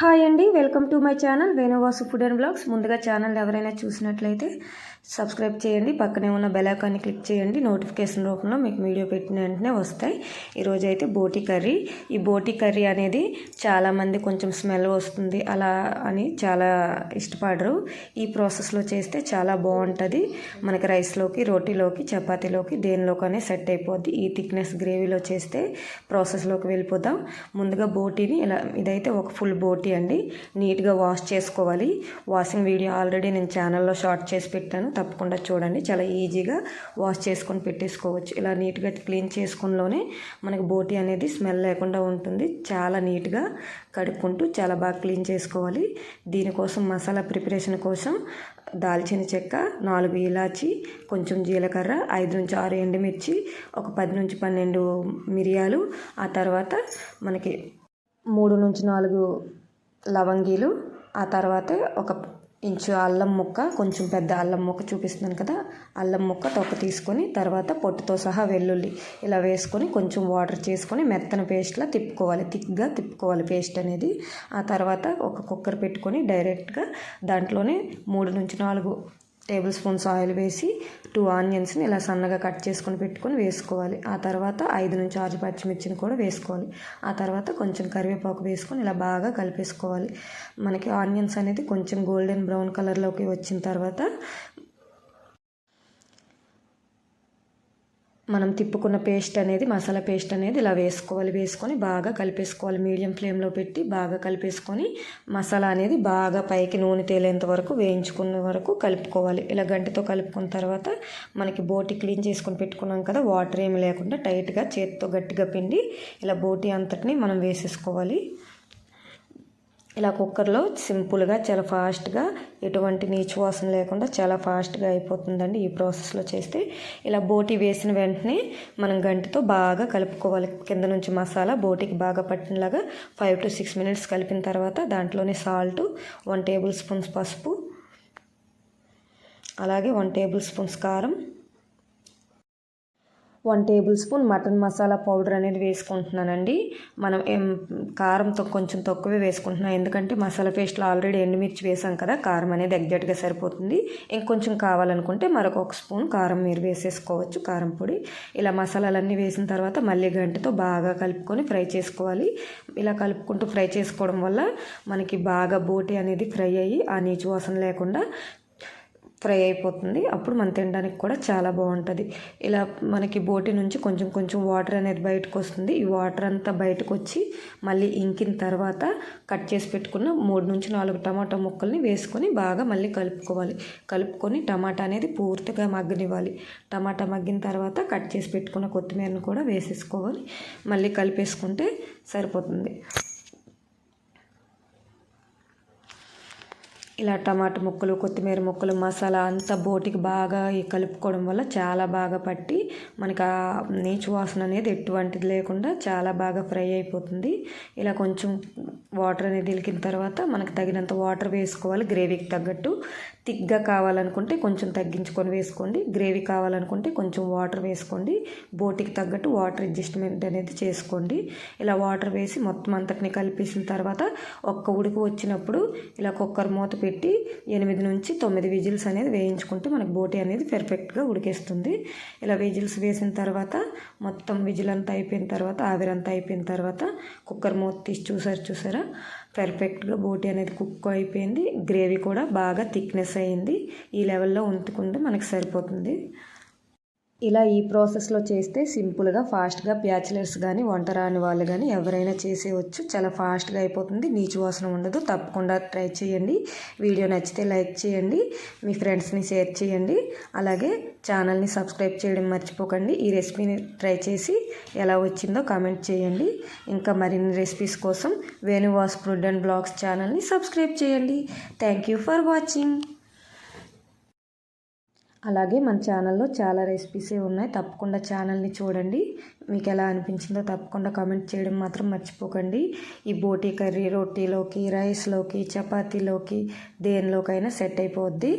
Hi అండి welcome to my channel Venuvasu food and blogs. ముందుగా channel ఎవరైనా చూసినట్లయితే సబ్స్క్రైబ్ చేయండి పక్కనే ఉన్న బెలాకాన్ని క్లిక్ చేయండి నోటిఫికేషన్ రూపంలో మీకు వీడియో పెట్టిన వెంటనే వస్తాయి. ఈరోజు అయితే బోటి కర్రీ. ఈ బోటి కర్రీ అనేది చాలామంది కొంచెం స్మెల్ వస్తుంది అలా అని చాలా ఇష్టపడరు. ఈ ప్రాసెస్లో చేస్తే చాలా బాగుంటుంది. మనకి రైస్లోకి రోటీలోకి చపాతీలోకి దేనిలోకనే సెట్ అయిపోద్ది. ఈ థిక్నెస్ గ్రేవీలో చేస్తే ప్రాసెస్లోకి వెళ్ళిపోతాం. ముందుగా బోటీని ఇలా ఇదైతే ఒక ఫుల్ బోటీ అండి. నీట్గా వాష్ చేసుకోవాలి. వాషింగ్ వీడియో ఆల్రెడీ నేను ఛానల్లో షార్ట్ చేసి పెట్టాను. తప్పకుండా చూడండి. చాలా ఈజీగా వాష్ చేసుకొని పెట్టేసుకోవచ్చు. ఇలా నీట్గా క్లీన్ చేసుకునిలోనే మనకి బోటి అనేది స్మెల్ లేకుండా ఉంటుంది. చాలా నీట్గా కడుక్కుంటూ చాలా బాగా క్లీన్ చేసుకోవాలి. దీనికోసం మసాలా ప్రిపరేషన్ కోసం దాల్చిన చెక్క నాలుగు ఇలాచి కొంచెం జీలకర్ర ఐదు నుంచి ఆరు ఎండుమిర్చి ఒక పది నుంచి పన్నెండు మిరియాలు ఆ తర్వాత మనకి మూడు నుంచి నాలుగు లవంగీలు ఆ తర్వాత ఒక ఇంచు అల్లం ముక్క కొంచెం పెద్ద అల్లం ముక్క చూపిస్తున్నాను కదా అల్లం ముక్క తొక్క తీసుకొని తర్వాత పొట్టుతో సహా వెల్లుల్లి ఇలా వేసుకొని కొంచెం వాటర్ చేసుకొని మెత్తన పేస్ట్లా తిప్పుకోవాలి థిక్గా తిప్పుకోవాలి పేస్ట్ అనేది. ఆ తర్వాత ఒక కుక్కర్ పెట్టుకొని డైరెక్ట్గా దాంట్లోనే మూడు నుంచి నాలుగు టేబుల్ స్పూన్స్ ఆయిల్ వేసి టూ ఆనియన్స్ని ఇలా సన్నగా కట్ చేసుకొని పెట్టుకొని వేసుకోవాలి. ఆ తర్వాత ఐదు నుంచి ఆరు పచ్చిమిర్చిని కూడా వేసుకోవాలి. ఆ తర్వాత కొంచెం కరివేపాకు వేసుకొని ఇలా బాగా కలిపేసుకోవాలి. మనకి ఆనియన్స్ అనేది కొంచెం గోల్డెన్ బ్రౌన్ కలర్లోకి వచ్చిన తర్వాత మనం తిప్పుకున్న పేస్ట్ అనేది మసాలా పేస్ట్ అనేది ఇలా వేసుకోవాలి వేసుకొని బాగా కలిపేసుకోవాలి. మీడియం ఫ్లేమ్లో పెట్టి బాగా కలిపేసుకొని మసాలా అనేది బాగా పైకి నూనె తేలేంత వరకు వేయించుకున్న వరకు కలుపుకోవాలి. ఇలా గంటితో కలుపుకున్న తర్వాత మనకి బోటి క్లీన్ చేసుకొని పెట్టుకున్నాం కదా వాటర్ ఏమి లేకుండా టైట్గా చేతితో గట్టిగా పిండి ఇలా బోటి అంతటిని మనం వేసేసుకోవాలి. ఇలా కుక్కర్లో సింపుల్గా చాలా ఫాస్ట్గా ఎటువంటి నీచు వాసన లేకుండా చాలా ఫాస్ట్గా అయిపోతుందండి ఈ ప్రాసెస్లో చేస్తే. ఇలా బోటి వేసిన వెంటనే మనం గంటితో బాగా కలుపుకోవాలి. కింద నుంచి మసాలా బోటికి బాగా పట్టినలాగా ఫైవ్ టు సిక్స్ మినిట్స్ కలిపిన తర్వాత దాంట్లోనే సాల్ట్ వన్ టేబుల్ స్పూన్స్ పసుపు అలాగే వన్ టేబుల్ స్పూన్స్ కారం one tablespoon mutton masala powder అనేది వేసుకుంటున్నానండి. మనం కారంతో కొంచెం తక్కువే వేసుకుంటున్నాం. ఎందుకంటే మసాలా పేస్ట్లో ఆల్రెడీ ఎండుమిర్చి వేసాం కదా కారం అనేది ఎగ్జాక్ట్గా సరిపోతుంది. ఇంకొంచెం కావాలనుకుంటే మరొక ఒక స్పూన్ కారం మీరు వేసేసుకోవచ్చు కారం పొడి. ఇలా మసాలాలన్నీ వేసిన తర్వాత మళ్ళీ గంటతో బాగా కలుపుకొని ఫ్రై చేసుకోవాలి. ఇలా కలుపుకుంటూ ఫ్రై చేసుకోవడం వల్ల మనకి బాగా బోటి అనేది ఫ్రై అయ్యి ఆ నీచు వాసన లేకుండా ఫ్రై అయిపోతుంది. అప్పుడు మనం తినడానికి కూడా చాలా బాగుంటుంది. ఇలా మనకి బోటి నుంచి కొంచెం కొంచెం వాటర్ అనేది బయటకు వస్తుంది. ఈ వాటర్ అంతా బయటకు వచ్చి మళ్ళీ ఇంకిన తర్వాత కట్ చేసి పెట్టుకున్న మూడు నుంచి నాలుగు టమాటా ముక్కల్ని వేసుకొని బాగా మళ్ళీ కలుపుకోవాలి. కలుపుకొని టమాటా అనేది పూర్తిగా మగ్గనివ్వాలి. టమాటా మగ్గిన తర్వాత కట్ చేసి పెట్టుకున్న కొత్తిమీరను కూడా వేసేసుకోవాలి. మళ్ళీ కలిపేసుకుంటే సరిపోతుంది. ఇలా టమాటా ముక్కలు కొత్తిమీర ముక్కలు మసాలా అంతా బోటికి బాగా కలుపుకోవడం వల్ల చాలా బాగా పట్టి మనకి ఆ నీచు వాసన అనేది ఎటువంటిది లేకుండా చాలా బాగా ఫ్రై అయిపోతుంది. ఇలా కొంచెం వాటర్ అనేది ఇలికిన తర్వాత మనకు తగినంత వాటర్ వేసుకోవాలి గ్రేవీకి తగ్గట్టు. థిక్గా కావాలనుకుంటే కొంచెం తగ్గించుకొని వేసుకోండి. గ్రేవీ కావాలనుకుంటే కొంచెం వాటర్ వేసుకోండి. బోటికి తగ్గట్టు వాటర్ అడ్జస్ట్మెంట్ అనేది చేసుకోండి. ఇలా వాటర్ వేసి మొత్తం అంతటిని కలిపేసిన తర్వాత ఒక్క ఉడుకు వచ్చినప్పుడు ఇలా కుక్కర్ మూత పెట్టి ఎనిమిది నుంచి తొమ్మిది విజిల్స్ అనేది వేయించుకుంటే మనకు బోటి అనేది పెర్ఫెక్ట్గా ఉడికేస్తుంది. ఇలా విజిల్స్ వేసిన తర్వాత మొత్తం విజిల్ అంతా అయిపోయిన తర్వాత ఆవిరంతా అయిపోయిన తర్వాత కుక్కర్ మూత తీసి చూసారు చూసారా? పర్ఫెక్ట్గా బోటి అనేది కుక్ అయిపోయింది. గ్రేవీ కూడా బాగా థిక్నెస్ అయింది. ఈ లెవెల్లో ఉంచుకుంటే మనకి సరిపోతుంది. ఇలా ఈ ప్రాసెస్లో చేస్తే సింపుల్గా ఫాస్ట్గా బ్యాచిలర్స్ కానీ వంట రాని వాళ్ళు కానీ ఎవరైనా చేసేయచ్చు. చాలా ఫాస్ట్గా అయిపోతుంది. నీచు వాసన ఉండదు. తప్పకుండా ట్రై చేయండి. వీడియో నచ్చితే లైక్ చేయండి. మీ ఫ్రెండ్స్ని షేర్ చేయండి. అలాగే ఛానల్ని సబ్స్క్రైబ్ చేయడం మర్చిపోకండి. ఈ రెసిపీని ట్రై చేసి ఎలా వచ్చిందో కామెంట్ చేయండి. ఇంకా మరిన్ని రెసిపీస్ కోసం వేణువాస్ ఫుడ్ అండ్ బ్లాగ్స్ ఛానల్ని సబ్స్క్రైబ్ చేయండి. Thank you for watching. అలాగే మన ఛానల్లో చాలా రెసిపీసే ఉన్నాయి. తప్పకుండా ఛానల్ని చూడండి. మీకు ఎలా అనిపించిందో తప్పకుండా కామెంట్ చేయడం మాత్రం మర్చిపోకండి. ఈ బోటీ కర్రీ రొట్టీలోకి రైస్లోకి చపాతీలోకి దేనిలోకైనా సెట్ అయిపోద్ది.